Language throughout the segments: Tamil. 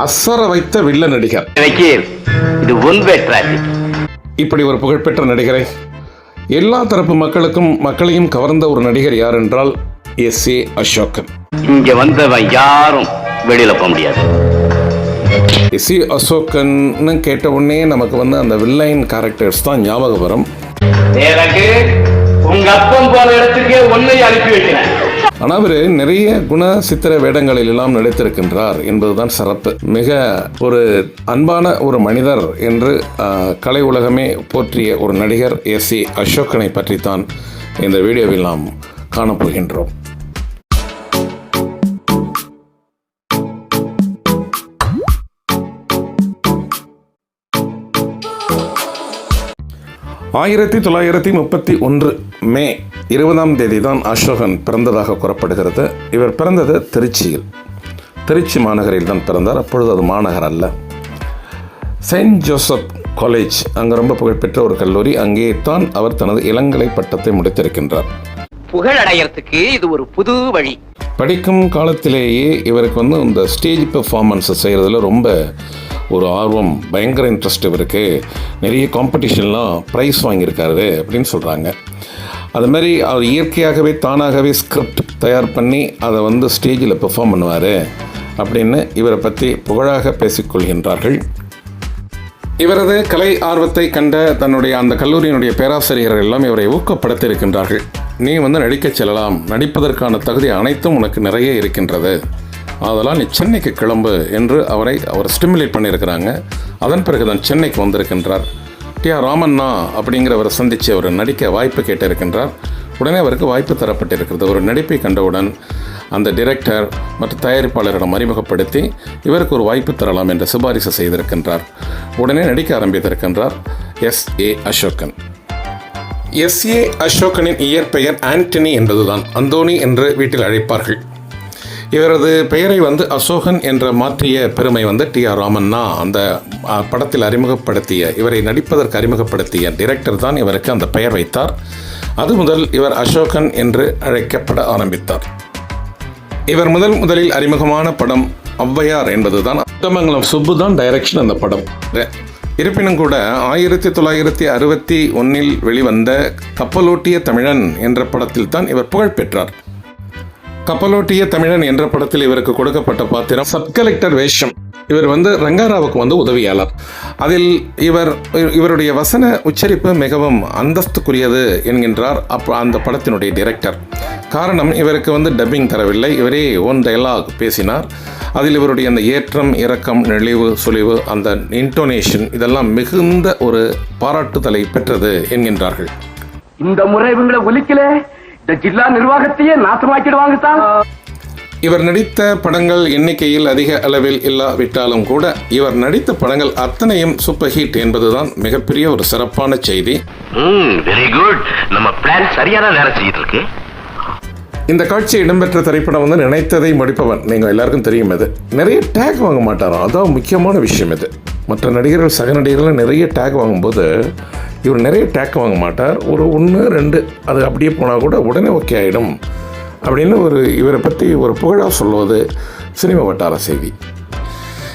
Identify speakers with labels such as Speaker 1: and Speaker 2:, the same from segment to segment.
Speaker 1: அசர வைத்த வில்ல நடிகர்.
Speaker 2: இது
Speaker 1: இப்படி ஒரு புகழ்பெற்ற நடிகரை எல்லா தரப்பு மக்களுக்கும் மக்களையும் கவர்ந்த ஒரு நடிகர் யார் என்றால் எஸ். ஏ. அசோகன்.
Speaker 2: இங்க வந்தவன் யாரும் வெளியில போக முடியாது.
Speaker 1: எஸ். ஏ. அசோகன்னு கேட்ட உடனே நமக்கு வந்து அந்த வில்லைன் கேரக்டர்ஸ் தான் ஞாபகம் வரும்.
Speaker 2: எனக்கு உங்க அப்பம் போன இடத்துக்கே ஒன்னை அனுப்பி வைக்கிறேன்.
Speaker 1: ஆனால் அவர் நிறைய குண சித்திர வேடங்களில் எல்லாம் நடித்திருக்கின்றார் என்பதுதான் சிறப்பு. மிக ஒரு அன்பான ஒரு மனிதர் என்று கலை உலகமே போற்றிய ஒரு நடிகர் எஸ் சி அசோகனை பற்றித்தான் இந்த வீடியோவில் நாம் காணப்போகின்றோம். ஆயிரத்தி தொள்ளாயிரத்தி முப்பத்தி ஒன்று மே இருபதாம் தேதி தான் அசோகன் பிறந்ததாக கூறப்படுகிறது. இவர் பிறந்தது திருச்சியில். திருச்சி மாநகரில் தான் பிறந்தார். அப்பொழுது அது மாநகர் அல்ல. செயின்ட் ஜோசப் காலேஜ் அங்கே ரொம்ப புகழ்பெற்ற ஒரு கல்லூரி. அங்கே தான் அவர் தனது இளங்கலை பட்டத்தை முடித்திருக்கின்றார்.
Speaker 2: புகழ் அடையறதுக்கு இது ஒரு புது வழி.
Speaker 1: படிக்கும் காலத்திலேயே இவருக்கு வந்து இந்த ஸ்டேஜ் பெர்ஃபார்மன்ஸ் செய்கிறதுல ரொம்ப ஒரு ஆர்வம் பயங்கர இன்ட்ரெஸ்ட் இவருக்கு. நிறைய காம்படிஷன்லாம் ப்ரைஸ் வாங்கியிருக்காரு அப்படின்னு சொல்கிறாங்க அது மாதிரி அவர் இயற்கையாகவே தானாகவே ஸ்கிரிப்ட் தயார் பண்ணி அதை வந்து ஸ்டேஜில் பெர்ஃபார்ம் பண்ணுவார் அப்படின்னு இவரை பற்றி புகழாக பேசிக்கொள்கின்றார்கள். இவரது கலை ஆர்வத்தை கண்ட தன்னுடைய அந்த கல்லூரியினுடைய பேராசிரியர்கள் எல்லாம் இவரை ஊக்கப்படுத்தி இருக்கின்றார்கள் நீ வந்து நடிக்கச் செல்லலாம். நடிப்பதற்கான தகுதி அனைத்தும் உனக்கு நிறைய இருக்கின்றது. அதெல்லாம் நீ சென்னைக்கு கிளம்பு என்று அவரை அவர் ஸ்டிமுலேட் பண்ணியிருக்கிறாங்க. அதன் பிறகு தான் சென்னைக்கு வந்திருக்கின்றார். டி ஆர் ராமண்ணா அப்படிங்கிறவரை சந்தித்து அவர் நடிக்க வாய்ப்பு கேட்டிருக்கின்றார். உடனே அவருக்கு வாய்ப்பு தரப்பட்டிருக்கிறது. ஒரு நடிப்பை கண்டவுடன் அந்த டிரெக்டர் மற்றும் தயாரிப்பாளரிடம் அறிமுகப்படுத்தி இவருக்கு ஒரு வாய்ப்பு தரலாம் என்று சிபாரிசு செய்திருக்கின்றார். உடனே நடிக்க ஆரம்பித்திருக்கின்றார் S A Ashokan. S A அசோகனின் இயற்பெயர் ஆண்டனி என்பதுதான். அந்தோனி என்று வீட்டில் அழைப்பார்கள். இவரது பெயரை வந்து அசோகன் என்ற மாற்றிய பெருமை வந்து டி ஆர் ராமண்ணா அந்த படத்தில் அறிமுகப்படுத்திய இவரை நடிப்பதற்கு அறிமுகப்படுத்திய டிரெக்டர் தான் இவருக்கு அந்த பெயர் வைத்தார். அது முதல் இவர் அசோகன் என்று அழைக்கப்பட ஆரம்பித்தார். இவர் முதல் முதலில் அறிமுகமான படம் ஔவையார் என்பதுதான். அட்டமங்கலம் சுப்பு தான் டைரக்ஷன் அந்த படம். இருப்பினும் கூட ஆயிரத்தி தொள்ளாயிரத்தி அறுபத்தி ஒன்னில் வெளிவந்த கப்பலோட்டிய தமிழன் என்ற படத்தில் தான் இவர் புகழ் பெற்றார். கப்பலோட்டிய தமிழன் என்ற படத்தில் இவருக்கு கொடுக்கப்பட்ட பாத்திரம் சப் கலெக்டர் வேஷம். இவர் வந்து ரங்காராவுக்கு வந்து உதவியாளர். அதில் இவர் இவருடைய வசன உச்சரிப்பு மிகவும் அந்தஸ்துக்குரியது என்கின்றார் அப்போ அந்த படத்தினுடைய டிரெக்டர் காரணம் இவருக்கு வந்து டப்பிங் தரவில்லை. இவரே ஓன் டைலாக் பேசினார். அதில் இவருடைய அந்த ஏற்றம் இறக்கம் நெளிவு சுழிவு அந்த இன்டோனேஷன் இதெல்லாம் மிகுந்த ஒரு பாராட்டுதலை பெற்றது என்கின்றார்கள்.
Speaker 3: இந்த முறை இவங்களை ஒலிக்கல? இந்த ஜில்லா நிர்வாகத்தையே நாசமாக்கிடுவாங்க தான்
Speaker 1: இவர் நடித்த படங்கள் எண்ணிக்கையில் அதிக அளவில் இல்லாவிட்டாலும் கூட இவர் நடித்த படங்கள் அத்தனையும் சூப்பர் ஹிட் என்பதுதான் மிகப்பெரிய ஒரு சிறப்பான செய்தி.
Speaker 2: ம் வெரி குட் நம்ம பிளான் சரியான வேலை செய்யிட்டு இருக்கு
Speaker 1: இந்த காட்சி இடம்பெற்ற திரைப்படம் வந்து நினைத்ததை முடிப்பவன் நீங்கள் எல்லாருக்கும் தெரியும் இது. நிறைய டேக் வாங்க மாட்டாராம். அதான் முக்கியமான விஷயம் இது. மற்ற நடிகர்கள் சக நடிகர்கள் நிறைய டேக் வாங்கும்போது இவர் நிறைய டேக் வாங்க மாட்டார். ஒரு ஒன்று ரெண்டு அது அப்படியே போனால் கூட உடனே ஓகே ஆகிடும் அப்படின்னு ஒரு இவரை பற்றி ஒரு புகழாக சொல்வது சினிமா வட்டார செய்தி.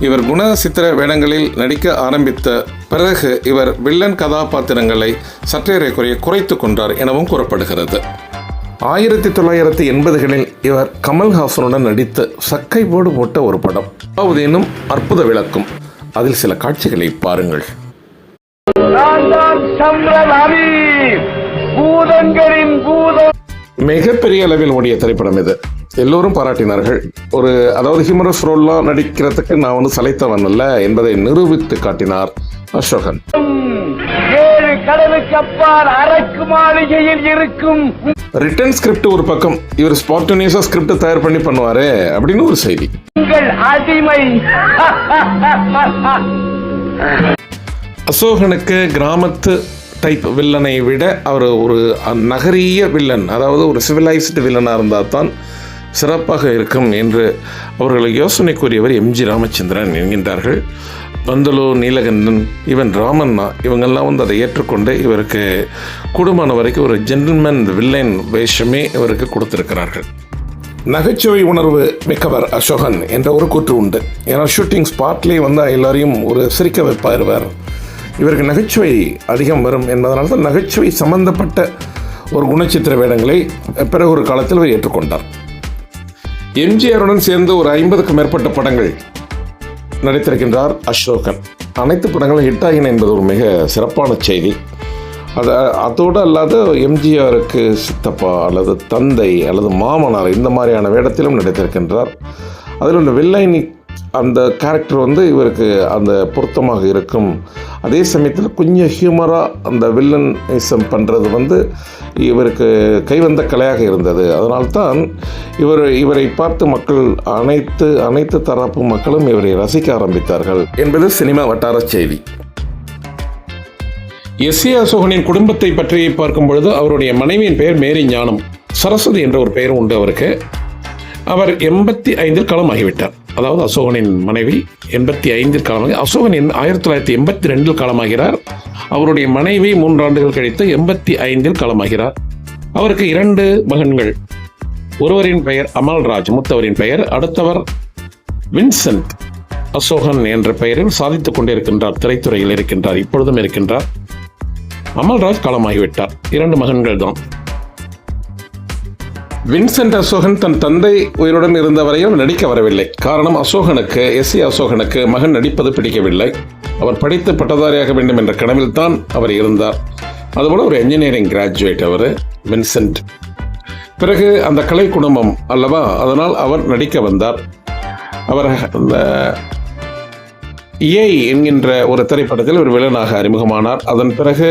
Speaker 1: இவர் குண சித்திர வேடங்களில் நடிக்க ஆரம்பித்த பிறகு இவர் வில்லன் கதாபாத்திரங்களை சற்றேறக்குறைய குறைத்து கொண்டார் எனவும் கூறப்படுகிறது. ஆயிரத்தி தொள்ளாயிரத்தி எண்பதுகளில் இவர் கமல்ஹாசனுடன் நடித்து சக்கை போடு போட்ட ஒரு படம். அதாவது எனும் அற்புத விளக்கும். அதில் சில காட்சிகளை பாருங்கள்.
Speaker 3: சந்திரலாமி பூதங்களின் பூதம்.
Speaker 1: மிகப்பெரிய அளவில் ஓடிய திரைப்படம் இது. எல்லோரும் பாராட்டினார்கள். ஒரு அதாவது ஹியூமரஸ் ரோல்லாம் நடிக்கிறதுக்கு நான் வந்து சளைத்தவன் அல்ல என்பதை நிரூபித்து காட்டினார் அசோகன்.
Speaker 3: ஏழு கடலுக்கு அப்பால் அரக்கு மாளிகையில் இருக்கும்
Speaker 1: ரிட்டன் ஸ்கிரிப்ட் ஒரு பக்கம். இவர் ஸ்பான்டேனியஸாக ஸ்கிரிப்ட் தயார் பண்ணி பண்ணுவாரு அப்படின்னு ஒரு செய்தி.
Speaker 3: உங்கள் அடிமை.
Speaker 1: அசோகனுக்கு கிராமத்து டைப் வில்லனை விட அவர் ஒரு நகரிய வில்லன் அதாவது ஒரு சிவிலைஸ்டு வில்லனாக இருந்தால் தான் சிறப்பாக இருக்கும் என்று அவர்களை யோசனை கூறியவர் எம்ஜி ராமச்சந்திரன் என்கின்றார்கள். பந்தலு நீலகண்டன் இவன் ராமண்ணா இவங்கெல்லாம் வந்து அதை ஏற்றுக்கொண்டு இவருக்கு கூடுமான வரைக்கும் ஒரு ஜென்டில்மேன் வில்லன் வேஷமே இவருக்கு கொடுத்திருக்கிறார்கள். நகைச்சுவை உணர்வு மிக்கவர் அசோகன் என்ற ஒரு கூற்று உண்டு. ஏன்னா ஷூட்டிங் ஸ்பாட்லேயே வந்து எல்லாரையும் ஒரு சிரிக்க வைப்பாருவார். இவருக்கு நகைச்சுவை அதிகம் வரும் என்பதனால தான் நகைச்சுவை சம்பந்தப்பட்ட ஒரு குணச்சித்திர வேடங்களை பிறகு ஒரு காலத்தில் அவர் ஏற்றுக்கொண்டார். எம்ஜிஆருடன் சேர்ந்து ஒரு ஐம்பதுக்கும் மேற்பட்ட படங்கள் நடித்திருக்கின்றார் அசோகன். அனைத்து படங்களும் ஹிட் ஆகின என்பது ஒரு மிக சிறப்பான செய்தி. அது அதோடு அல்லாத எம்ஜிஆருக்கு சித்தப்பா அல்லது தந்தை அல்லது மாமனார் இந்த மாதிரியான வேடத்திலும் நடித்திருக்கின்றார். அதில் உள்ள வில்லைனி அந்த கேரக்டர் வந்து இவருக்கு அந்த பொருத்தமாக இருக்கும். அதே சமயத்தில் கொஞ்சம் ஹியூமராக அந்த வில்லனிசம் பண்ணுறது வந்து இவருக்கு கைவந்த கலையாக இருந்தது. அதனால்தான் இவர் இவரை பார்த்து மக்கள் அனைத்து அனைத்து தரப்பு மக்களும் இவரை ரசிக்க ஆரம்பித்தார்கள். என்பது சினிமா வட்டார செய்தி. எஸ். ஏ. அசோகனின் குடும்பத்தை பற்றி பார்க்கும் பொழுது அவருடைய மனைவியின் பெயர் மேரி ஞானம். சரஸ்வதி என்ற ஒரு பெயர் உண்டு அவருக்கு. அவர் எண்பத்தி ஐந்தில் காலமாகிவிட்டார் அதாவது அசோகனின் மனைவி எண்பத்தி ஐந்தில் காலமாகி அசோகன் என் ஆயிரத்தி தொள்ளாயிரத்தி எண்பத்தி ரெண்டில் காலமாகிறார். அவருடைய மனைவி மூன்றாண்டுகள் கழித்து எண்பத்தி ஐந்தில் காலமாகிறார். அவருக்கு இரண்டு மகன்கள். ஒருவரின் பெயர் அமல்ராஜ் மூத்தவரின் பெயர் அடுத்தவர் வின்சென்ட். அசோகன் என்ற பெயரில் சாதித்துக் கொண்டிருக்கின்றார் திரைத்துறையில் இருக்கின்றார் இப்பொழுதும் இருக்கின்றார். அமல்ராஜ் காலமாகிவிட்டார். இரண்டு மகன்கள் தான் வின்சென்ட் அசோகன் தன் தந்தை உயிருடன் இருந்த வரையில் நடிக்க வரவில்லை. காரணம் அசோகனுக்கு எஸ் சி அசோகனுக்கு மகன் நடிப்பது பிடிக்கவில்லை. அவர் படித்து பட்டதாரியாக வேண்டும் என்ற கனவில் தான் அவர் இருந்தார். அதுபோல் ஒரு என்ஜினியரிங் கிராஜுவேட் அவர் வின்சென்ட். பிறகு அந்த கலை குடும்பம் அல்லவா அதனால் அவர் நடிக்க வந்தார். அவர் அந்த ஏய் என்கின்ற ஒரு திரைப்படத்தில் ஒரு வில்லனாக அறிமுகமானார். அதன் பிறகு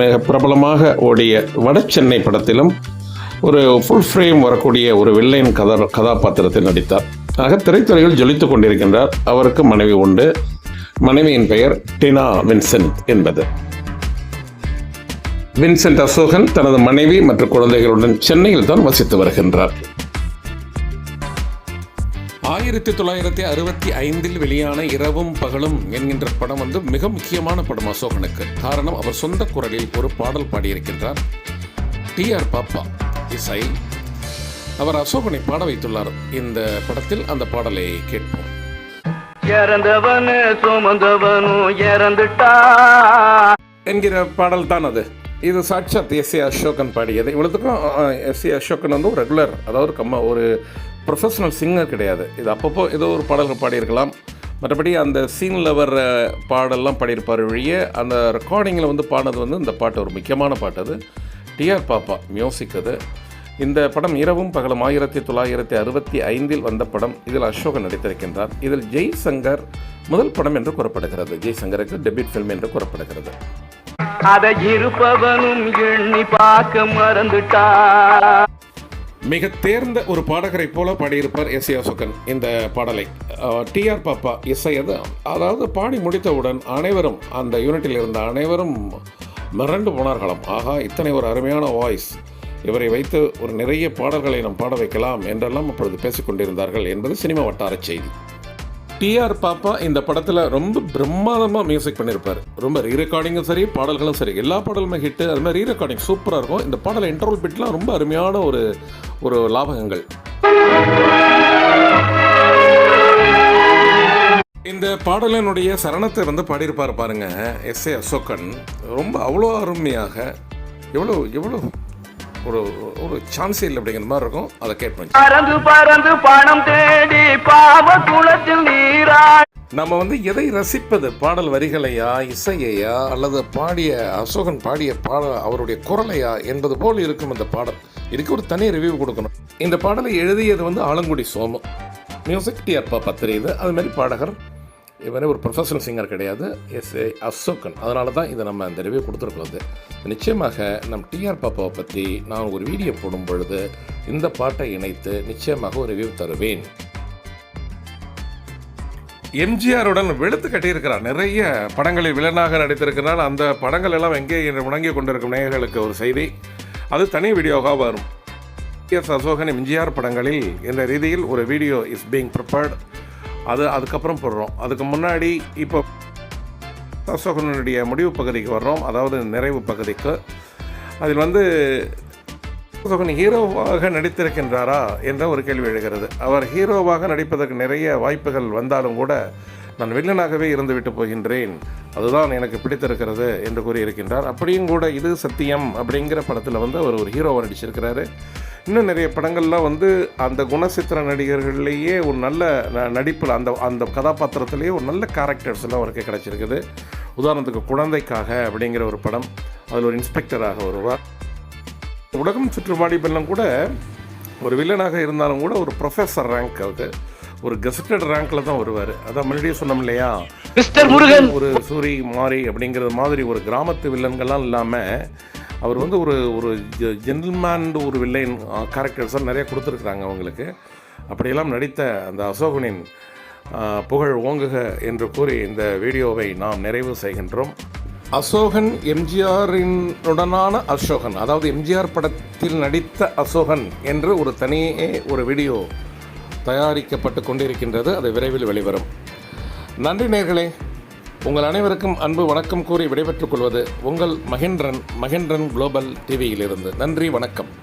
Speaker 1: மிக பிரபலமாக ஓடிய வட சென்னை படத்திலும் ஒரு ஃபுல் ஃப்ரேம் வரக்கூடிய ஒரு வில்லைன் கதா கதாபாத்திரத்தில் நடித்தார். ஆக திரைத்துறையில் ஜொலித்துக் கொண்டிருக்கின்றார். அவருக்கு மனைவி உண்டு. மனைவியின் பெயர் டினா வின்சென்ட் என்பது. வின்சென்ட் அசோகன் தனது மனைவி மற்றும் குழந்தைகளுடன் சென்னையில் தான் வசித்து வருகின்றார். ஆயிரத்தி தொள்ளாயிரத்தி அறுபத்தி ஐந்தில் வெளியான இரவும் பகலும் என்கின்ற படம் வந்து மிக முக்கியமான படம் அசோகனுக்கு. காரணம் அவர் சொந்த குரலில் ஒரு பாடல் பாடியிருக்கின்றார். டி ஆர் பாப்பா. இசை. அவர் அசோகனை பாட வைத்துள்ளார். இந்த படத்தில் அந்த பாடலை கேட்போம்.
Speaker 2: இறந்தவனு சுமந்தவனும் இறந்துட்டா.
Speaker 1: என்கிற பாடல் தான் அது. இது சாட்சாத் எஸ் ஏ அசோகன் பாடியது. இவ்வளோத்துக்கும் எஸ் ஏ அசோகன் வந்து ஒரு ரெகுலர் அதாவது கம்ம ஒரு ப்ரொஃபஷனல் சிங்கர் கிடையாது. இது அப்பப்போ ஏதோ ஒரு பாடல்கள் பாடியிருக்கலாம். மற்றபடி அந்த சீனில் வர்ற பாடெல்லாம் பாடியிருப்பார் வழிய அந்த ரெக்கார்டிங்கில் வந்து பாடினது வந்து இந்த பாட்டு ஒரு முக்கியமான பாட்டு அது. டிஆர் பாப்பா மியூசிக் அது. இந்த படம் இரவும் பகலும் ஆயிரத்தி தொள்ளாயிரத்தி அறுபத்தி ஐந்தில் வந்த படம். இதில் அசோகன் நடித்திருக்கின்றார். இதில் ஜெய்சங்கர் முதல் படம் என்று கூறப்படுகிறது. ஜெய்சங்கருக்கு டெபிட் ஃபில்ம் என்று கூறப்படுகிறது.
Speaker 2: அதை இருப்பவனும் எண்ணி பார்க்க மறந்துட்டா
Speaker 1: மிக தேர்ந்த ஒரு பாடகரை போல பாடியிருப்பார் எஸ் ஏ அசோகன் இந்த பாடலை. டிஆர் பாப்பா இசை அது. அதாவது பாடி முடித்தவுடன் அனைவரும் அந்த யூனிட்டில் இருந்த அனைவரும் மிரண்டு போனார்களாம். ஆகா இத்தனை ஒரு அருமையான வாய்ஸ் இவரை வைத்து ஒரு நிறைய பாடல்களை நாம் பாட வைக்கலாம் என்றெல்லாம் அப்பொழுது பேசிக்கொண்டிருந்தார்கள் என்பது சினிமா வட்டார செய்தி. டிஆர் பாப்பா இந்த படத்தில் ரொம்ப பிரம்மாதமாக மியூசிக் பண்ணியிருப்பார் ரொம்ப ரீ ரெக்கார்டிங்கும் சரி பாடல்களும் சரி எல்லா பாடலுமே ஹிட்டு அது மாதிரி ரீ ரெக்கார்டிங் சூப்பராக இருக்கும். இந்த பாடல் இன்டர்வல் பிட்லாம் ரொம்ப அருமையான ஒரு ஒரு லாபகங்கள். இந்த பாடலினுடைய சரணத்தை வந்து பாடியிருப்பார் பாருங்க எஸ் ஏ அசோகன். ரொம்ப அவ்வளோ அருமையாக எவ்வளோ எவ்வளோ ஒரு ஒரு சான்ஸே இல்லை அப்படிங்கிற மாதிரி இருக்கும். அதை கேட்பேன்
Speaker 2: பறந்து பறந்து பணம் தேடி பாவ குளத்தில் நீரா
Speaker 1: நம்ம வந்து எதை ரசிப்பது? பாடல் வரிகளையா இசையையா அல்லது பாடிய அசோகன் பாடிய பாட அவருடைய குரலையா என்பது போல் இருக்கும் இந்த பாடல். இதுக்கு ஒரு தனி ரிவ்யூ கொடுக்கணும். இந்த பாடலை எழுதியது வந்து ஆலங்குடி சோமு மியூசிக் டி அப்பா பத்திரியுது அது மாதிரி பாடகர் இவரே ஒரு ப்ரொஃபஷனல் சிங்கர் கிடையாது. எஸ் ஏ அசோகன் அதனால தான் இதை நம்ம அந்த ரிவ்யூ கொடுத்துருக்கோம் நிச்சயமாக நம் டிஆர் பாப்பாவை பற்றி நான் ஒரு வீடியோ போடும் பொழுது இந்த பாட்டை இணைத்து நிச்சயமாக ஒரு ரிவ்யூ தருவேன். எம்ஜிஆருடன் வெளுத்து கட்டியிருக்கிறார். நிறைய படங்களில் வில்லனாக நடித்திருக்கிறார். அந்த படங்கள் எல்லாம் எங்கே என்று கொண்டிருக்கும் நேயர்களுக்கு ஒரு செய்தி. அது தனி வீடியோவாக வரும். எஸ் அசோகன் எம்ஜிஆர் படங்களில் என்ற ரீதியில் ஒரு வீடியோ இஸ் பீங் ப்ரிப்பேர்ட் அது அதுக்கப்புறம் போடுறோம். அதுக்கு முன்னாடி இப்போ அசோகனுடைய முடிவு பகுதிக்கு வர்றோம். அதாவது நிறைவு பகுதிக்கு. அதில் வந்து அசோகன் ஹீரோவாக நடித்திருக்கின்றாரா என்ற ஒரு கேள்வி எழுகிறது. அவர் ஹீரோவாக நடிப்பதற்கு நிறைய வாய்ப்புகள் வந்தாலும் கூட நான் வில்லனாகவே இருந்துவிட்டு போகின்றேன். அதுதான் எனக்கு பிடித்திருக்கிறது என்று கூறியிருக்கின்றார். அப்படியும் கூட இது சத்தியம் அப்படிங்கிற படத்தில் வந்து அவர் ஒரு ஹீரோவாக நடிச்சிருக்கிறாரு. இன்னும் நிறைய படங்கள்லாம் வந்து அந்த குணசித்திர நடிகர்கள்லேயே ஒரு நல்ல நடிப்பில் அந்த அந்த கதாபாத்திரத்திலேயே ஒரு நல்ல கேரக்டர்ஸ் எல்லாம் அவருக்கு கிடைச்சிருக்குது. உதாரணத்துக்கு குழந்தைக்காக அப்படிங்கிற ஒரு படம் அதில் ஒரு இன்ஸ்பெக்டராக வருவார். உலகம் சுற்றுவாடி பெல்லம் கூட ஒரு வில்லனாக இருந்தாலும் கூட ஒரு ப்ரொஃபஸர் ரேங்க் அது. ஒரு கெசட்டட் ரேங்க்ல தான் வருவார். அதான் முன்னாடியே சொன்னோம் இல்லையா?
Speaker 2: மிஸ்டர் முருகன்!
Speaker 1: ஒரு சூரி மாரி அப்படிங்கிறது மாதிரி ஒரு கிராமத்து வில்லன்கள்லாம் இல்லாமல் அவர் வந்து ஒரு ஒரு ஜென்டில்மேன் ஒரு வில்லைன் கேரக்டர்ஸாக நிறைய கொடுத்துருக்குறாங்க அவங்களுக்கு. அப்படியெல்லாம் நடித்த அந்த அசோகனின் புகழ் ஓங்குக என்று கூறி இந்த வீடியோவை நாம் நிறைவு செய்கின்றோம். அசோகன் எம்ஜிஆரினுடனான அசோகன் அதாவது எம்ஜிஆர் படத்தில் நடித்த அசோகன் என்று ஒரு தனியே ஒரு வீடியோ தயாரிக்கப்பட்டு கொண்டிருக்கின்றது. அது விரைவில் வெளிவரும். நன்றி நேர்களே. உங்கள் அனைவருக்கும் அன்பு வணக்கம் கூறி விடைபெற்றுக் கொள்வது உங்கள் மகேந்திரன் மகேந்திரன் குளோபல் டிவியிலிருந்து நன்றி வணக்கம்.